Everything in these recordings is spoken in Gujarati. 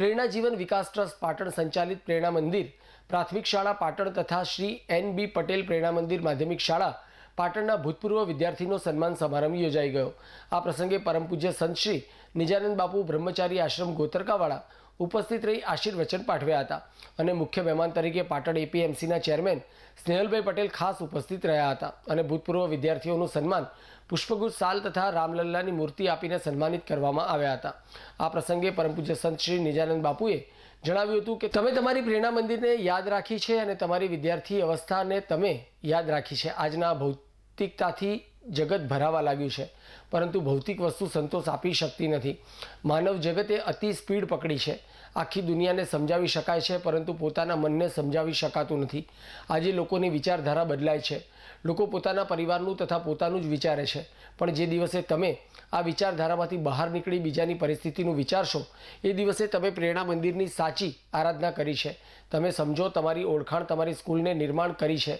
પ્રેરણા જીવન વિકાસ ટ્રસ્ટ પાટણ સંચાલિત પ્રેરણા મંદિર, પ્રાથમિક શાળા પાટણ તથા શ્રી એન બી પટેલ પ્રેરણા મંદિર માધ્યમિક શાળા પાટણના ભૂતપૂર્વ વિદ્યાર્થીનો સન્માન સમારંભ યોજાઈ ગયો. આ પ્રસંગે પરમ પૂજ્ય શ્રી નિજાનંદ બાપુ બ્રહ્મચારી આશ્રમ ગોતરકાવાળા ઉપસ્થિત રહી આશીર્વચન પાઠવ્યા હતા અને મુખ્ય મહેમાન તરીકે પાટણ એપીએમસીના ચેરમેન સ્નેહલભાઈ પટેલ ખાસ ઉપસ્થિત રહ્યા હતા અને ભૂતપૂર્વ વિદ્યાર્થીઓનું સન્માન પુષ્પગુચ્છ સાલ તથા રામલલ્લાની મૂર્તિ આપીને સન્માનિત કરવામાં આવ્યા હતા. આ પ્રસંગે પરમ પૂજ્ય સંત શ્રી નિજાનંદ બાપુએ જણાવ્યું હતું કે તમે તમારી પ્રેરણા મંદિરને યાદ રાખી છે અને તમારી વિદ્યાર્થી અવસ્થાને તમે યાદ રાખી છે. આજના ભૌતિકતાથી જગત ભરાવા લાગ્યું છે. પરંતુ ભૌતિક વસ્તુ સંતોષ આપી શકતી નથી. માનવ જગતે અતિ સ્પીડ પકડી છે. આખી દુનિયાને સમજાવી શકાય છે, પરંતુ પોતાના મનને સમજાવી શકાતું નથી. આજે લોકોની વિચારધારા બદલાય છે. લોકો પોતાના પરિવારનું તથા પોતાનું જ વિચારે છે. પણ જે દિવસે તમે આ વિચારધારામાંથી બહાર નીકળી બીજાની પરિસ્થિતિનું વિચારશો, એ દિવસે તમે પ્રેરણા મંદિરની સાચી આરાધના કરી છે. તમે સમજો, તમારી ઓળખાણ તમારી સ્કૂલને નિર્માણ કરી છે.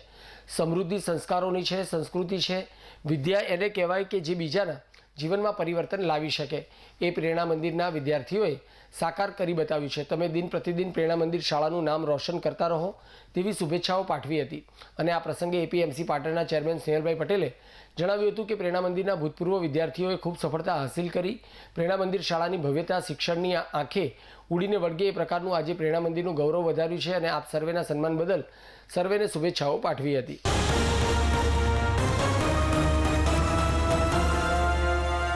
સમૃદ્ધિ સંસ્કારોની છે, સંસ્કૃતિ છે વિદ્યા એને કહેવાય કે જે બીજાના જીવનમાં પરિવર્તન લાવી શકે. એ પ્રેરણા મંદિરના વિદ્યાર્થીઓએ સાકાર કરી બતાવ્યું છે. તમે દિન પ્રતિદિન પ્રેરણા મંદિર શાળાનું નામ રોશન કરતા રહો તેવી શુભેચ્છાઓ પાઠવી હતી. અને આ પ્રસંગે એપીએમસી પાટણના ચેરમેન સ્નેહલભાઈ પટેલે જણાવ્યું હતું કે પ્રેરણા મંદિરના ભૂતપૂર્વ વિદ્યાર્થીઓએ ખૂબ સફળતા હાંસિલ કરી. પ્રેરણા મંદિર શાળાની ભવ્યતા, શિક્ષણની આંખે ઉડીને વળગે એ પ્રકારનું આજે પ્રેરણા મંદિરનું ગૌરવ વધાર્યું છે અને આપ સર્વેના સન્માન બદલ સર્વેને શુભેચ્છાઓ પાઠવી હતી.